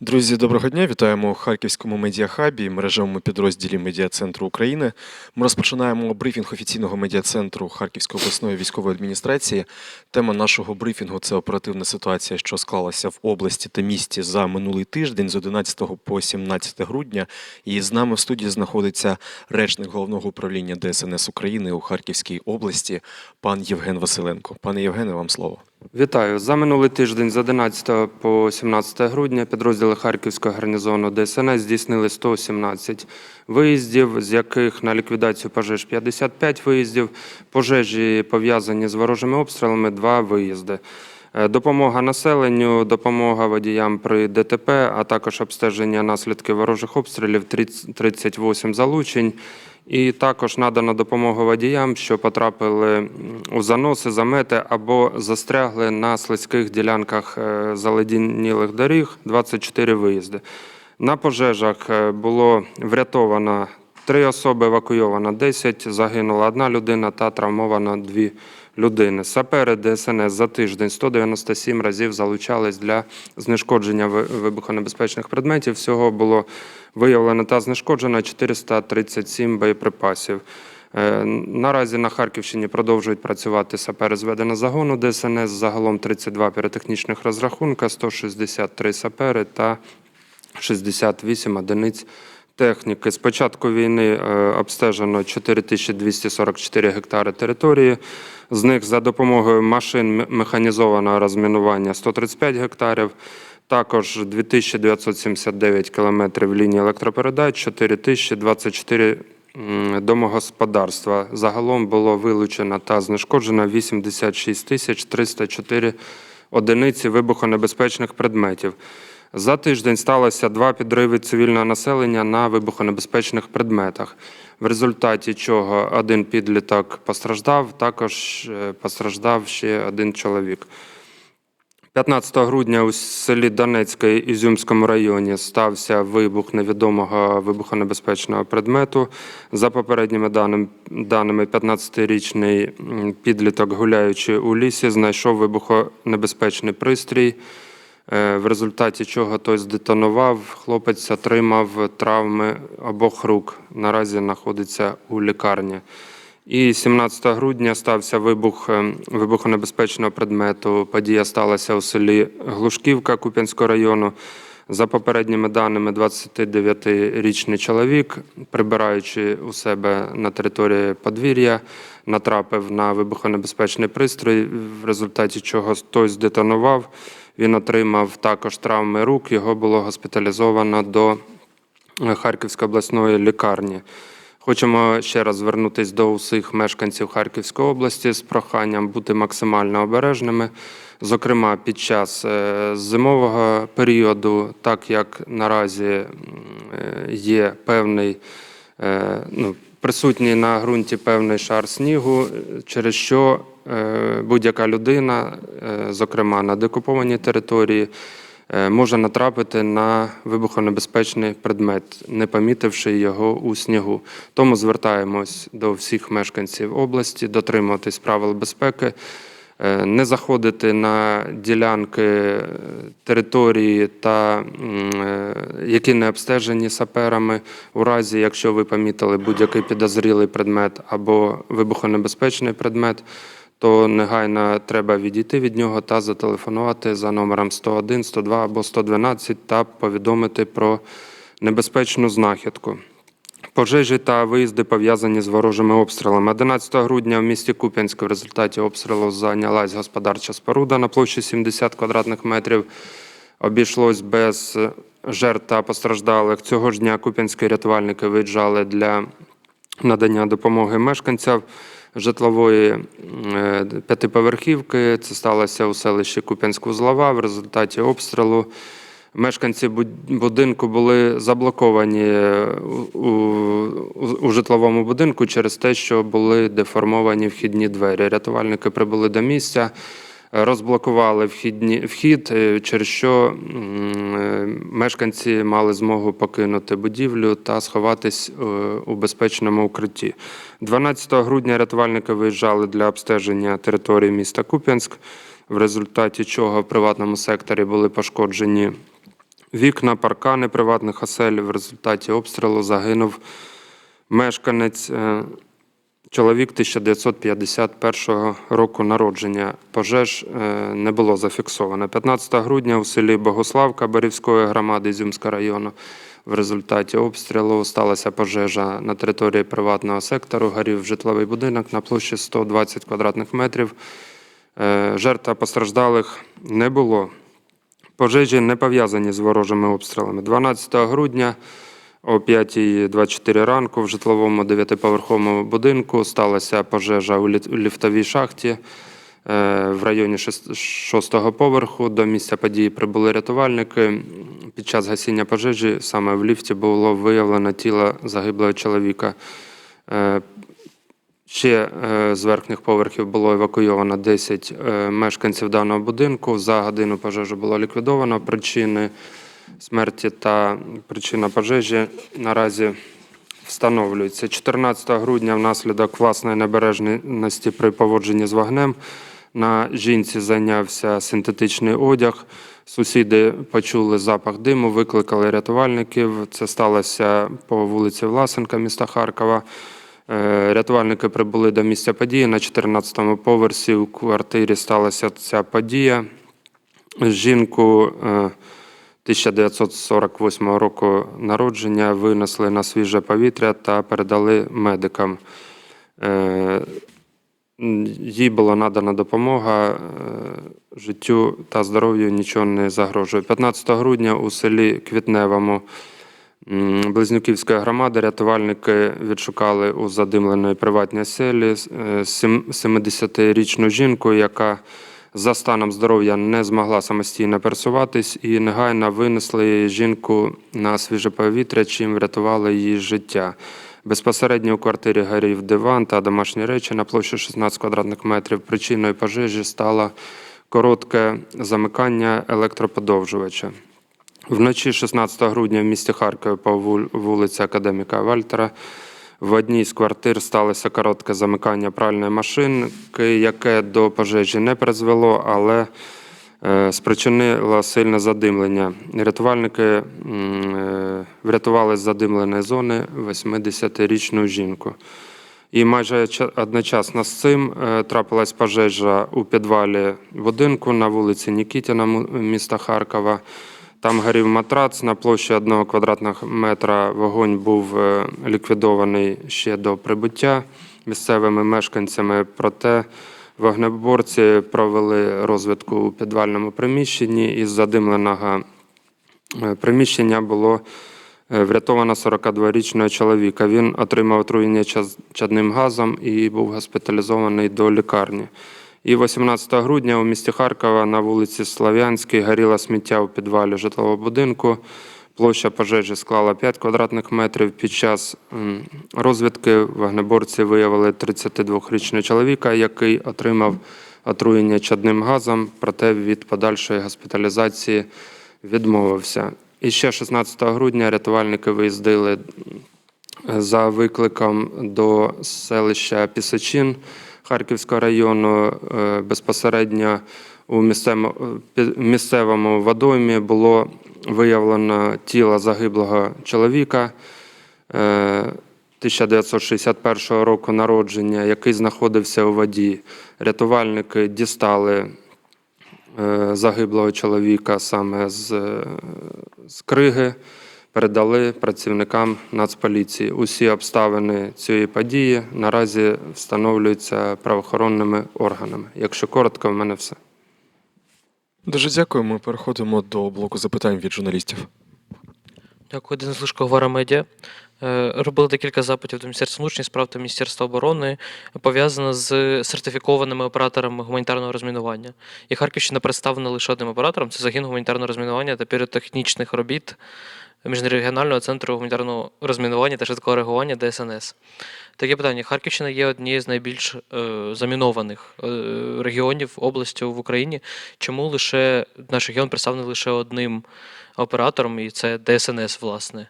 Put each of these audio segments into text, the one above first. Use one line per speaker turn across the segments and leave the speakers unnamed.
Друзі, доброго дня! Вітаємо у Харківському медіахабі, мережевому підрозділі Медіа-центру України. Ми розпочинаємо брифінг офіційного медіа-центру Харківської обласної військової адміністрації. Тема нашого брифінгу це оперативна ситуація, що склалася в області та місті за минулий тиждень з 11 по 17 грудня. І з нами в студії знаходиться речник головного управління ДСНС України у Харківській області, пан Євген Василенко. Пане Євгене, вам слово.
Вітаю. За минулий тиждень з 11 по 17 грудня підрозділи Харківського гарнізону ДСНС здійснили 117 виїздів, з яких на ліквідацію пожеж 55 виїздів, пожежі пов'язані з ворожими обстрілами 2 виїзди. Е, Допомога населенню, допомога водіям при ДТП, а також обстеження наслідків ворожих обстрілів 30 38 залучень. І також надана допомога водіям, що потрапили у заноси, замети або застрягли на слизьких ділянках заледінілих доріг 24 виїзди. На пожежах е, було врятовано три особи, евакуйовано 10, загинула одна людина та травмовано дві людини. Сапери ДСНС за тиждень 197 разів залучались для знешкодження вибухонебезпечних предметів. Всього було виявлено та знешкоджено 437 боєприпасів. Е, Наразі на Харківщині продовжують працювати сапери зведено загону ДСНС. Загалом 32 піротехнічних розрахунка, 163 сапери та 68 одиниць техніки. З початку війни е, обстежено 4244 гектари території. З них за допомогою машин механізованого розмінування 135 гектарів. Також 2979 кілометрів лінії електропередач, 4024 домогосподарства. Загалом було вилучено та знешкоджено 86 тисяч 304 одиниці вибухонебезпечних предметів. За тиждень сталося два підриви цивільного населення на вибухонебезпечних предметах, в результаті чого один підліток постраждав, також е, постраждав ще один чоловік. 15 грудня у селі Донецьке Ізюмському районі стався вибух невідомого вибухонебезпечного предмету. За попередніми даними, 15-річний підліток, гуляючи у лісі, знайшов вибухонебезпечний пристрій, в результаті чого той здетонував. Хлопець отримав травми обох рук. Наразі знаходиться у лікарні. І 17 грудня стався вибух е, вибухонебезпечного предмету. Подія сталася у селі Глушківка Куп'янського району. За попередніми даними, 29-річний чоловік, прибираючи у себе на території подвір'я, натрапив на вибухонебезпечний пристрій, в результаті чого той здетонував. Він отримав також травми рук. Його було госпіталізовано до е, Харківської обласної лікарні. Хочемо ще раз звернутися до усіх мешканців Харківської області з проханням бути максимально обережними, зокрема під час е, зимового періоду, так як наразі е, є певний ну, присутній на ґрунті певний шар снігу, через що будь-яка людина, е, зокрема на декупованій території, е, може натрапити на вибухонебезпечний предмет, не помітивши його у снігу. Тому звертаємось до всіх мешканців області, дотримуватись правил безпеки, е, не заходити на ділянки е, території, та, е, які не обстежені саперами. У разі, якщо ви помітили будь-який підозрілий предмет або вибухонебезпечний предмет, то негайно треба відійти від нього та зателефонувати за номером 101, 102 або 112 та повідомити про небезпечну знахідку. Пожежі та виїзди пов'язані з ворожими обстрілами. 11 грудня в місті Куп'янськ в результаті обстрілу зайнялась господарча споруда на площі 70 квадратних метрів. Обійшлось без жертв та постраждалих. Цього ж дня куп'янські рятувальники виїжджали для надання допомоги мешканцям житлової е, п'ятиповерхівки. Це сталося у селищі Куп'янськ-Узлова. В результаті обстрілу мешканці будинку були заблоковані е, у, у, у житловому будинку через те, що були деформовані вхідні двері. Рятувальники прибули до місця. Розблокували вхідні, вхід, е, через що мешканці мали змогу покинути будівлю та сховатись у безпечному укритті. 12 грудня рятувальники виїжджали для обстеження території міста Куп'янськ, в результаті чого в приватному секторі були пошкоджені Вікна, паркани приватних осель в результаті обстрілу загинув мешканець, е, чоловік 1951 року народження. Пожеж е, не було зафіксовано. 15 грудня у селі Богославка Борівської громади Ізюмського району в результаті обстрілу сталася пожежа на території приватного сектору. Горів житловий будинок на площі 120 квадратних метрів. Е, Жертв та постраждалих не було. Пожежі не пов'язані з ворожими обстрілами. 12 грудня о 5.24 ранку в житловому дев'ятиповерховому будинку сталася пожежа у ліфтовій шахті в районі 6-го поверху. До місця події прибули рятувальники. Під час гасіння пожежі саме в ліфті було виявлено тіло загиблого чоловіка. Е, Ще е, з верхніх поверхів було евакуйовано 10 е, мешканців даного будинку. За годину пожежу було ліквідовано. Причини смерті та причина пожежі наразі встановлюються. 14 грудня внаслідок власної небережності при поводженні з вогнем на жінці зайнявся синтетичний одяг. Сусіди почули запах диму, викликали рятувальників. Це сталося по вулиці Власенка міста Харкова. Е, Рятувальники прибули до місця події. На 14-му поверсі у квартирі сталася ця подія. Жінку е, 1948 року народження винесли на свіже повітря та передали медикам. Е, Їй була надана допомога, е, життю та здоров'ю нічого не загрожує. 15 грудня у селі Квітневому Близнюківської громади рятувальники відшукали у задимленої приватній селі е, 70-річну жінку, яка за станом здоров'я не змогла самостійно пересуватись і негайно винесли жінку на свіже повітря, чим врятували її життя. Безпосередньо у квартирі горів диван та домашні речі на площі 16 квадратних метрів. Причиною пожежі стало коротке замикання електроподовжувача. Вночі 16 грудня в місті Харкові по вулиці Академіка Вальтера в одній з квартир сталося коротке замикання пральної машинки, яке до пожежі не призвело, але е, спричинило сильне задимлення. Рятувальники е, врятували з задимленої зони 80-річну жінку. І майже одночасно з цим е, трапилась пожежа у підвалі будинку на вулиці Нікітіна міста Харкова. Там горів матрац на площі одного квадратного метра. Вогонь був ліквідований ще до прибуття місцевими мешканцями. Проте вогнеборці провели розвідку у підвальному приміщенні із задимленого е, приміщення було е, врятовано 42-річного чоловіка. Він отримав отруєння чадним газом і був госпіталізований до лікарні. І 18 грудня у місті Харкова на вулиці Слав'янській горіло сміття у підвалі житлового будинку. Площа пожежі склала 5 квадратних метрів. Під час розвідки вогнеборці виявили 32-річного чоловіка, який отримав отруєння чадним газом, проте від подальшої госпіталізації відмовився. І ще 16 грудня рятувальники виїздили за викликом до селища Пісочин Харківського району. Е, Безпосередньо у пі- місцевому водоймі було виявлено тіло загиблого чоловіка е, 1961 року народження, який знаходився у воді. Рятувальники дістали е, загиблого чоловіка саме з, е, з криги, передали працівникам Нацполіції. Усі обставини цієї події наразі встановлюються правоохоронними органами. Якщо коротко, в мене все.
Дуже дякую. Ми переходимо до блоку запитань від журналістів.
Дякую, Денис Лишко, Гора Медіа. Е, Робили декілька запитів до Міністерства внутрішніх справ та Міністерства оборони, пов'язано з сертифікованими операторами гуманітарного розмінування. І Харківщина представлена лише одним оператором це загін гуманітарного розмінування та піротехнічних робіт Міжрегіонального центру гуманітарного розмінування та швидкого реагування ДСНС. Таке питання: Харківщина є однією з найбільш е, замінованих е, регіонів області в Україні. Чому лише наш регіон представлений лише одним оператором, і це ДСНС, власне?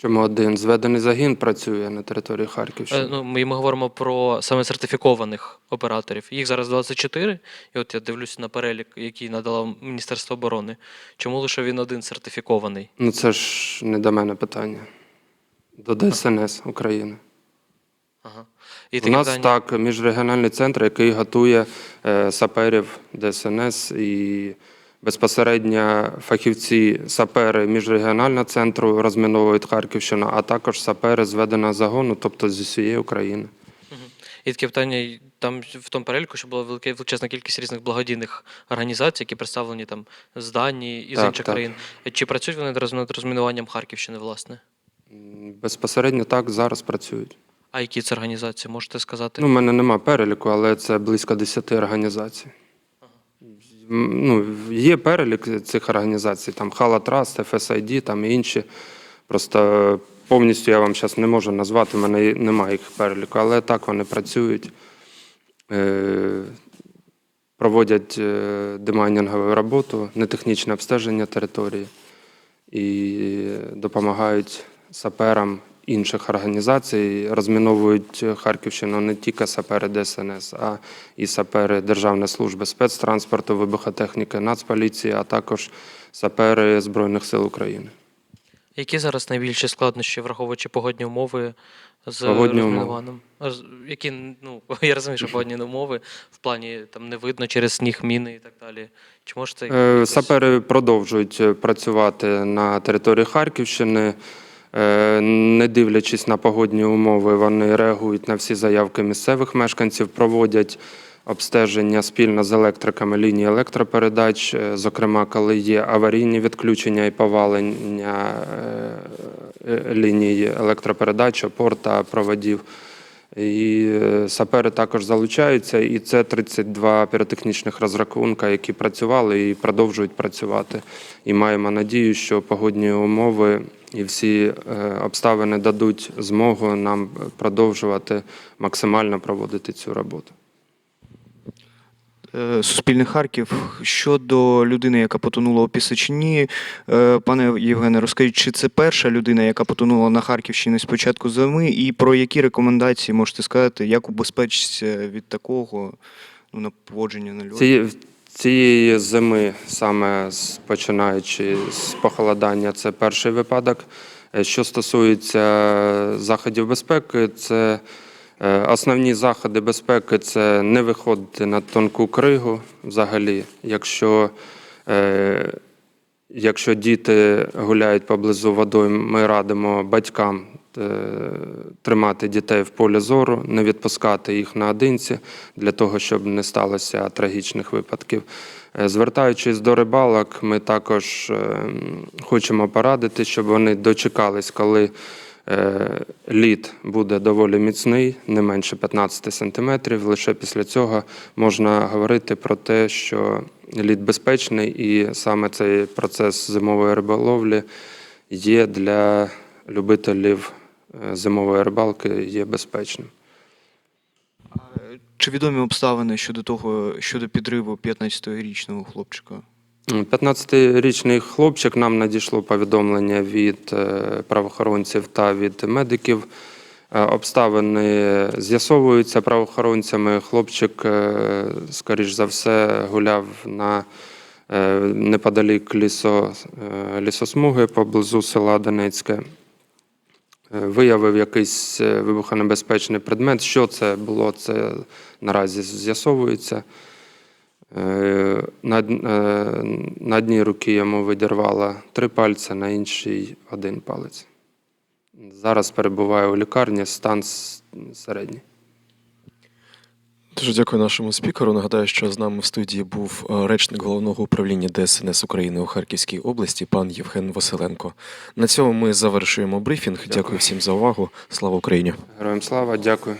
Чому один зведений загін працює на території Харківщини?
Е, Ну, ми, ми говоримо про саме сертифікованих операторів. Їх зараз 24, і от я дивлюся на перелік, який надало Міністерство оборони. Чому лише він один сертифікований?
Ну це ж не до мене питання. До ДСНС України.
Ага. І
У нас
питання,
так міжрегіональний центр, який готує е, саперів ДСНС і безпосередньо фахівці сапери міжрегіонального центру розміновують Харківщину, а також сапери зведеного загону, тобто з усієї України.
і таке питання, там в тому переліку, що була велика величезна кількість різних благодійних організацій, які представлені там з Данії і з інших
так.
країн. Чи працюють вони над розмінуванням Харківщини, власне?
Безпосередньо так зараз працюють.
А які це організації? Можете сказати?
Ну, у мене нема переліку, але це близько 10 організацій. Ну, є перелік цих організацій, там Хала Траст, FSID, там і інші. Просто повністю я вам зараз не можу назвати, в мене немає їх переліку, але так вони працюють, е, проводять е, демайнінгову роботу, нетехнічне обстеження території і допомагають саперам інших організацій, розміновують Харківщину не тільки сапери ДСНС, а і сапери Державної служби спецтранспорту, вибухотехніки, Нацполіції, а також сапери Збройних сил України.
Які зараз найбільші складнощі, враховуючи погодні умови з
Погодні
розмінуванням? З- Які, ну, я розумію, що погодні умови в плані там не видно через сніг, міни і так далі. Чи можете
Е,
якось-
Сапери продовжують працювати на території Харківщини. Е, Не дивлячись на погодні умови, вони реагують на всі заявки місцевих мешканців, проводять обстеження спільно з електриками лінії електропередач, е, зокрема, коли є аварійні відключення і повалення е, ліній електропередач, опор та проводів. І е, сапери також залучаються, і це 32 піротехнічних розрахунка, які працювали і продовжують працювати. І маємо надію, що погодні умови і всі е, обставини дадуть змогу нам продовжувати максимально проводити цю роботу.
Е, Суспільне Харків щодо людини, яка потонула у Пісочині. Е, Пане Євгене, розкажіть, чи це перша людина, яка потонула на Харківщині з початку зими, і про які рекомендації можете сказати, як убезпечитися від такого ну, на поводження на льоду?
Цієї, зими, саме починаючи з похолодання, це перший випадок. Е, Що стосується заходів безпеки, це основні заходи безпеки це не виходити на тонку кригу взагалі. Якщо, е, якщо діти гуляють поблизу водою, ми радимо батькам е, тримати дітей в полі зору, не відпускати їх наодинці для того, щоб не сталося трагічних випадків. Е, Звертаючись до рибалок, ми також е, хочемо порадити, щоб вони дочекались, коли е, лід буде доволі міцний, не менше 15 сантиметрів. Лише після цього можна говорити про те, що лід безпечний, і саме цей процес зимової риболовлі є для любителів е, зимової рибалки є безпечним.
Чи відомі обставини щодо того, щодо підриву 15-річного хлопчика?
15-річний хлопчик нам надійшло повідомлення від е, правоохоронців та від медиків. Е, Обставини з'ясовуються правоохоронцями. Хлопчик, е, скоріш за все, гуляв на неподалік лісо, лісосмуги поблизу села Донецьке. Виявив якийсь вибухонебезпечний предмет. Що це було, це наразі з'ясовується. Е, На, е, на одній руці йому видірвало три пальці, на іншій один палець. Зараз перебуває у лікарні, стан середній.
Дуже дякую нашому спікеру. Нагадаю, що з нами в студії був е, речник головного управління ДСНС України у Харківській області, пан Євген Василенко. На цьому ми завершуємо брифінг. Дякую всім за увагу. Слава Україні!
Героям слава, дякую.